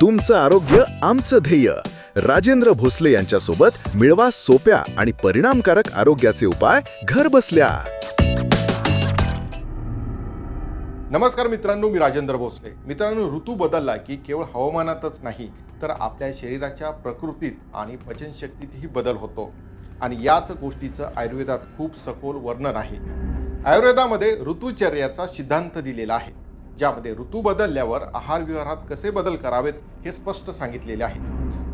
तुमचं आरोग्य आमचं ध्येय. राजेंद्र भोसले यांच्यासोबत मिळवा सोप्या आणि परिणामकारक आरोग्याचे उपाय घर बसल्या. नमस्कार मित्रांनो मी राजेंद्र भोसले. मित्रांनो ऋतू बदलला की केवळ हवामानातच नाही तर आपल्या शरीराच्या प्रकृतीत आणि पचनशक्तीतही बदल होतो. आणि याच गोष्टीचं आयुर्वेदात खूप सखोल वर्णन आहे. आयुर्वेदामध्ये ऋतुचर्याचा सिद्धांत दिलेला आहे. ज्यामध्ये ऋतू बदलल्यावर आहार विहारात कसे बदल करावेत हे स्पष्ट सांगितलेले आहे.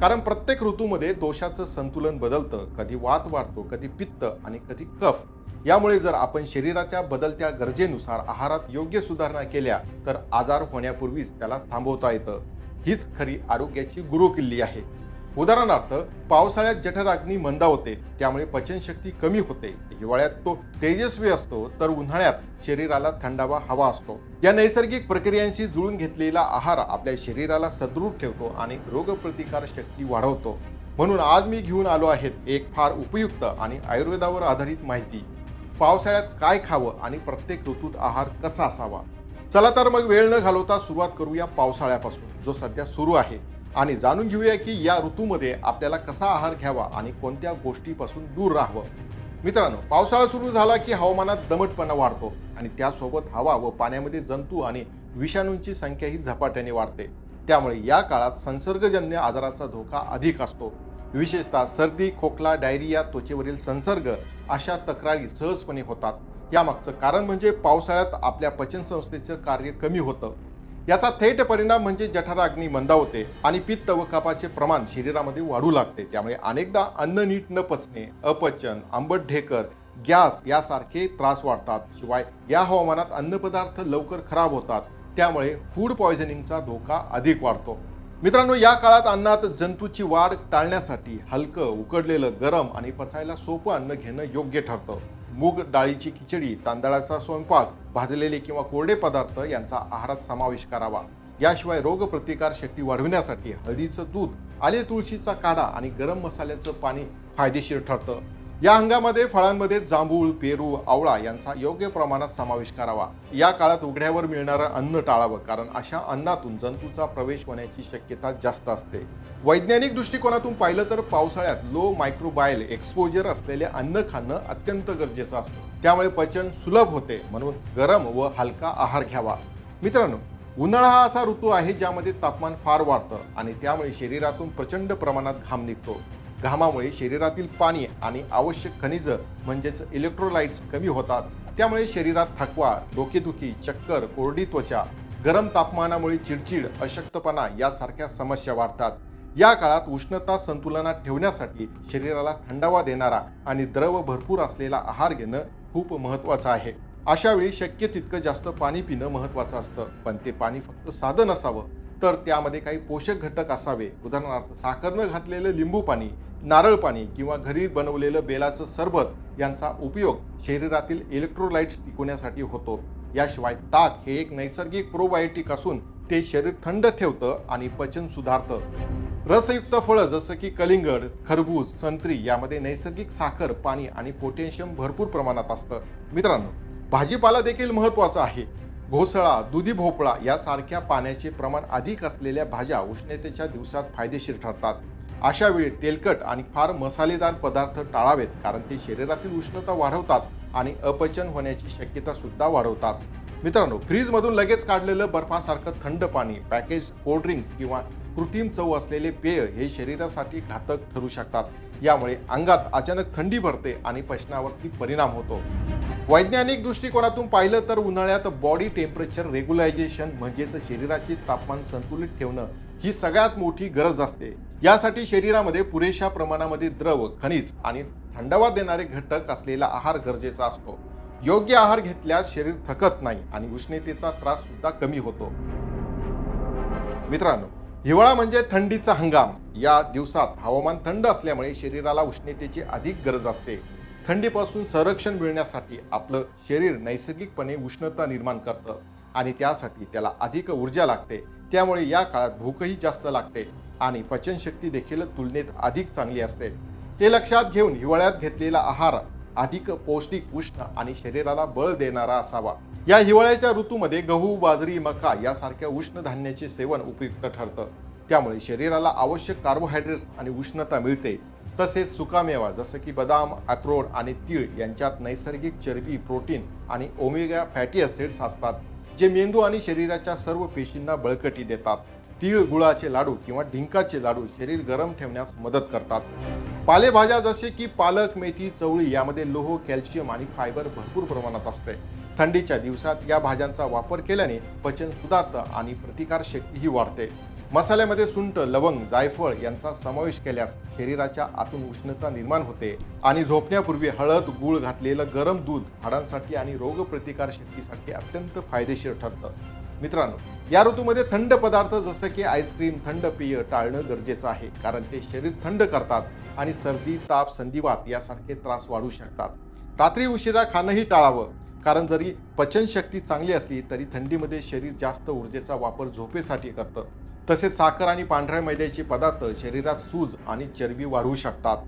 कारण प्रत्येक ऋतूमध्ये दोषाचं संतुलन बदलतं कधी वात वाढतो कधी पित्त आणि कधी कफ. यामुळे जर आपण शरीराच्या बदलत्या गरजेनुसार आहारात योग्य सुधारणा केल्या तर आजार होण्यापूर्वीच त्याला थांबवता येतं. हीच खरी आरोग्याची गुरुकिल्ली आहे. उदाहरणार्थ पावसाळ्यात जठराग्नी मंदावते त्यामुळे पचनशक्ती कमी होते. हिवाळ्यात तो तेजस्वी असतो तर उन्हाळ्यात शरीराला थंडावा हवा असतो. या नैसर्गिक प्रक्रियांशी जुळून घेतलेला आहार आपल्या शरीराला सदृढ ठेवतो आणि रोगप्रतिकार शक्ती वाढवतो. म्हणून आज मी घेऊन आलो आहेत एक फार उपयुक्त आणि आयुर्वेदावर आधारित माहिती. पावसाळ्यात काय खावं आणि प्रत्येक ऋतूत आहार कसा असावा? चला तर मग वेळ न घालवता सुरुवात करूया पावसाळ्यापासून जो सध्या सुरू आहे. आणि जाणून घेऊया की या ऋतूमध्ये आपल्याला कसा आहार घ्यावा आणि कोणत्या गोष्टीपासून दूर राहावं. मित्रांनो पावसाळा सुरू झाला की हवामानात दमटपणा वाढतो आणि त्यासोबत हवा व पाण्यामध्ये जंतू आणि विषाणूंची संख्याही झपाट्याने वाढते. त्यामुळे या काळात संसर्गजन्य आजाराचा धोका अधिक असतो. विशेषतः सर्दी खोकला डायरिया त्वचेवरील संसर्ग अशा तक्रारी सहजपणे होतात. यामागचं कारण म्हणजे पावसाळ्यात आपल्या पचनसंस्थेचं कार्य कमी होतं. याचा थेट परिणाम म्हणजे जठराग्नी मंदावते आणि पित्त व कपाचे प्रमाण शरीरामध्ये वाढू लागते. त्यामुळे अनेकदा अन्न नीट न पचणे अपचन आंबट ढेकर गॅस यासारखे त्रास वाढतात. शिवाय या हवामानात अन्नपदार्थ लवकर खराब होतात. त्यामुळे फूड पॉयझनिंगचा धोका अधिक वाढतो. मित्रांनो या काळात अन्नात जंतूची वाढ टाळण्यासाठी हलकं उकडलेलं गरम आणि पचायला सोपं अन्न घेणं योग्य ठरतं. मूग डाळीची खिचडी तांदळाचा स्वयंपाक भाजलेले किंवा कोरडे पदार्थ यांचा आहारात समावेश करावा. याशिवाय रोगप्रतिकार शक्ती वाढविण्यासाठी हळदीचं दूध आले तुळशीचा काढा आणि गरम मसाल्याचं पाणी फायदेशीर ठरतं. या हंगामध्ये फळांमध्ये जांभूळ पेरू आवळा यांचा योग्य प्रमाणात समावेश करावा. या काळात उघड्यावर मिळणारं अन्न टाळावं कारण अशा अन्नातून जंतूचा प्रवेश होण्याची शक्यता जास्त असते. वैज्ञानिक दृष्टिकोनातून पाहिलं तर पावसाळ्यात लो मायक्रोबायल एक्सपोजर असलेले अन्न खाणं अत्यंत गरजेचं असतं. त्यामुळे पचन सुलभ होते म्हणून गरम व हलका आहार घ्यावा. मित्रांनो उन्हाळा हा असा ऋतू आहे ज्यामध्ये तापमान फार वाढतं आणि त्यामुळे शरीरातून प्रचंड प्रमाणात घाम निघतो. घामामुळे शरीरातील पाणी आणि आवश्यक खनिज म्हणजेच इलेक्ट्रोलाइट्स कमी होतात. त्यामुळे शरीरात थकवा डोकेदुखी चक्कर कोरडी त्वचा गरम तापमानामुळे चिडचिड अशक्तपणा यासारख्या समस्या वाढतात. या काळात उष्णता संतुलनात ठेवण्यासाठी शरीराला थंडावा देणारा आणि द्रव भरपूर असलेला आहार घेणं खूप महत्त्वाचं आहे. अशा वेळी शक्य तितकं जास्त पाणी पिणं महत्त्वाचं असतं. पण ते पाणी फक्त साधं नसावं तर त्यामध्ये काही पोषक घटक असावे. उदाहरणार्थ साखरनं घातलेलं लिंबू पाणी नारळ पाणी किंवा घरी बनवलेलं बेलाचं सरबत यांचा उपयोग शरीरातील इलेक्ट्रोलाइट्स टिकवण्यासाठी होतो. याशिवाय ताक हे एक नैसर्गिक प्रोबायोटिक असून ते शरीर थंड ठेवतं आणि पचन सुधारतं. रसयुक्त फळं जसं की कलिंगड खरबूज संत्री यामध्ये नैसर्गिक साखर पाणी आणि पोटॅशियम भरपूर प्रमाणात असतं. मित्रांनो भाजीपाला देखील महत्त्वाचा आहे. घोसळा दुधी भोपळा यासारख्या पाण्याचे प्रमाण अधिक असलेल्या भाज्या उष्णतेच्या दिवसात फायदेशीर ठरतात. अशा वेळी तेलकट आणि फार मसालेदार पदार्थ टाळावेत कारण ते शरीरातील उष्णता वाढवतात आणि अपचन होण्याची शक्यता सुद्धा वाढवतात. मित्रांनो फ्रीजमधून लगेच काढलेलं बर्फासारखं थंड पाणी पॅकेज कोल्ड्रिंक्स किंवा कृत्रिम चव असलेले पेय हे शरीरासाठी घातक ठरू शकतात. यामुळे अंगात अचानक थंडी भरते आणि पचनावरती परिणाम होतो. वैज्ञानिक दृष्टिकोनातून पाहिलं तर उन्हाळ्यात बॉडी टेम्परेचर रेग्युलायझेशन म्हणजेच शरीराचे तापमान संतुलित ठेवणं ही सगळ्यात मोठी गरज असते. यासाठी शरीरामध्ये पुरेशा प्रमाणामध्ये द्रव खनिज आणि थंडावा देणारे घटक असलेला आहार गरजेचा असतो. योग्य आहार घेतल्यास शरीर थकत नाही आणि उष्णतेचा त्रास सुद्धा कमी होतो. मित्रांनो हिवाळा म्हणजे थंडीचा हंगाम. या दिवसात हवामान थंड असल्यामुळे शरीराला उष्णतेची अधिक गरज असते. थंडीपासून संरक्षण मिळण्यासाठी आपलं शरीर नैसर्गिकपणे उष्णता निर्माण करतं आणि त्यासाठी त्याला अधिक ऊर्जा लागते. त्यामुळे या काळात भूकही जास्त लागते आणि पचनशक्ती देखील तुलनेत अधिक चांगली असते. हे लक्षात घेऊन हिवाळ्यात घेतलेला आहार अधिक पौष्टिक उष्ण आणि शरीराला बळ देणारा असावा. या हिवाळ्याच्या ऋतूमध्ये गहू बाजरी मका यासारख्या उष्ण धान्याचे सेवन उपयुक्त ठरतं. त्यामुळे शरीराला आवश्यक कार्बोहायड्रेट्स आणि उष्णता मिळते. तसेच सुकामेवा जसं की बदाम अक्रोड आणि तीळ यांच्यात नैसर्गिक चरबी प्रोटीन आणि ओमेगा फॅटी ॲसिड्स असतात जे मेंदू आणि शरीराच्या सर्व पेशींना बळकटी देतात. तीळ गुळाचे लाडू किंवा डिंकाचे लाडू शरीर गरम ठेवण्यास मदत करतात. पालेभाज्या जसे की पालक मेथी चवळी यामध्ये लोह कॅल्शियम आणि फायबर भरपूर प्रमाणात असते. थंडीच्या दिवसात या भाज्यांचा वापर केल्याने पचन सुधारतं आणि प्रतिकार शक्तीही वाढते. मसाल्यामध्ये सुंट लवंग जायफळ यांचा समावेश केल्यास शरीराच्या आतून उष्णता निर्माण होते आणि झोपण्यापूर्वी हळद गूळ घातलेलं गरम दूध हाडांसाठी आणि रोगप्रतिकार शक्तीसाठी अत्यंत फायदेशीर ठरतं. मित्रांनो या ऋतूमध्ये थंड पदार्थ जसं की आईस्क्रीम थंड पेय टाळणं गरजेचं आहे कारण ते शरीर थंड करतात आणि सर्दी ताप संधिवात यासारखे त्रास वाढू शकतात. रात्री उशिरा खाणंही टाळावं. कारण जरी पचनशक्ती चांगली असली तरी थंडीमध्ये शरीर जास्त ऊर्जेचा वापर झोपेसाठी करतं. तसेच साखर आणि पांढऱ्या मैद्याचे पदार्थ शरीरात सूज आणि चरबी वाढवू शकतात.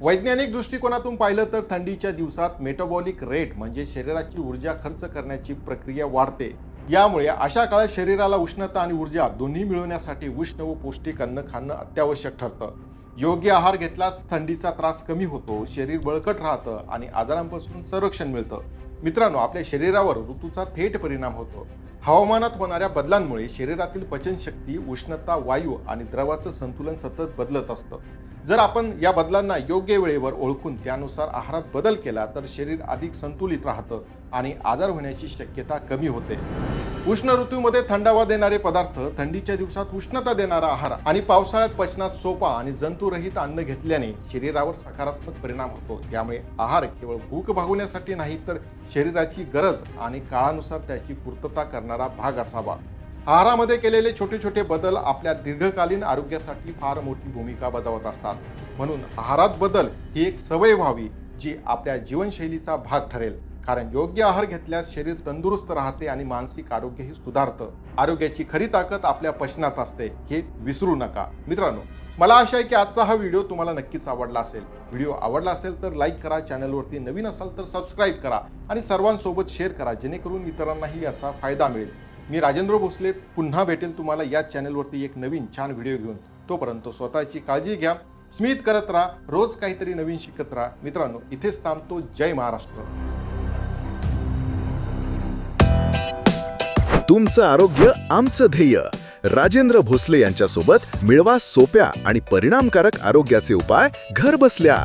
वैज्ञानिक दृष्टिकोनातून पाहिलं तर थंडीच्या दिवसात मेटाबॉलिक रेट म्हणजे शरीराची ऊर्जा खर्च करण्याची प्रक्रिया वाढते. यामुळे अशा काळात शरीराला उष्णता आणि ऊर्जा दोन्ही मिळवण्यासाठी उष्ण व पौष्टिक अन्न खाणं अत्यावश्यक ठरतं. योग्य आहार घेतल्यास थंडीचा त्रास कमी होतो शरीर बळकट राहतं आणि आजारांपासून संरक्षण मिळतं. मित्रांनो आपल्या शरीरावर ऋतूचा थेट परिणाम होतो. हवामानात होणाऱ्या बदलांमुळे शरीरातील पचनशक्ती उष्णता वायू आणि द्रवाचं संतुलन सतत बदलत असतं. जर आपण या बदलांना योग्य वेळेवर ओळखून त्यानुसार आहारात बदल केला तर शरीर अधिक संतुलित राहतं. आणि आजार होण्याची शक्यता कमी होते. उष्ण ऋतूमध्ये थंडावा देणारे पदार्थ थंडीच्या दिवसात उष्णता देणारा आहार आणि पावसाळ्यात पचनात सोपा आणि जंतुरहित अन्न घेतल्याने शरीरावर सकारात्मक परिणाम होतो. त्यामुळे आहार केवळ भूक भागवण्यासाठी नाही तर शरीराची गरज आणि काळानुसार त्याची पूर्तता करणारा भाग असावा. आहारामध्ये केलेले छोटे छोटे बदल आपल्या दीर्घकालीन आरोग्यासाठी फार मोठी भूमिका बजावत असतात. म्हणून आहारात बदल ही एक सवय व्हावी जी आपल्या जीवनशैलीचा भाग ठरेल. कारण योग्य आहार घेतल्यास शरीर तंदुरुस्त राहते आणि मानसिक आरोग्यही सुधारतं. आरोग्याची खरी ताकद आपल्या पचनात असते हे विसरू नका. मित्रांनो मला आशा आहे की आजचा हा व्हिडिओ तुम्हाला नक्कीच आवडला असेल. व्हिडिओ आवडला असेल तर लाईक करा चॅनलवरती नवीन असाल तर सबस्क्राईब करा आणि सर्वांसोबत शेअर करा जेणेकरून इतरांनाही याचा फायदा मिळेल. मी राजेंद्र भोसले पुन्हा भेटेल तुम्हाला या चॅनलवरती एक नवीन छान व्हिडिओ घेऊन. तोपर्यंत स्वतःची काळजी घ्या स्मित करत राहा रोज काहीतरी नवीन शिकत राहा. मित्रांनो इथेच थांबतो. जय महाराष्ट्र. तुमचं आरोग्य आमचं ध्येय. राजेंद्र भोसले यांच्यासोबत मिळवा सोप्या आणि परिणामकारक आरोग्याचे उपाय घर बसल्या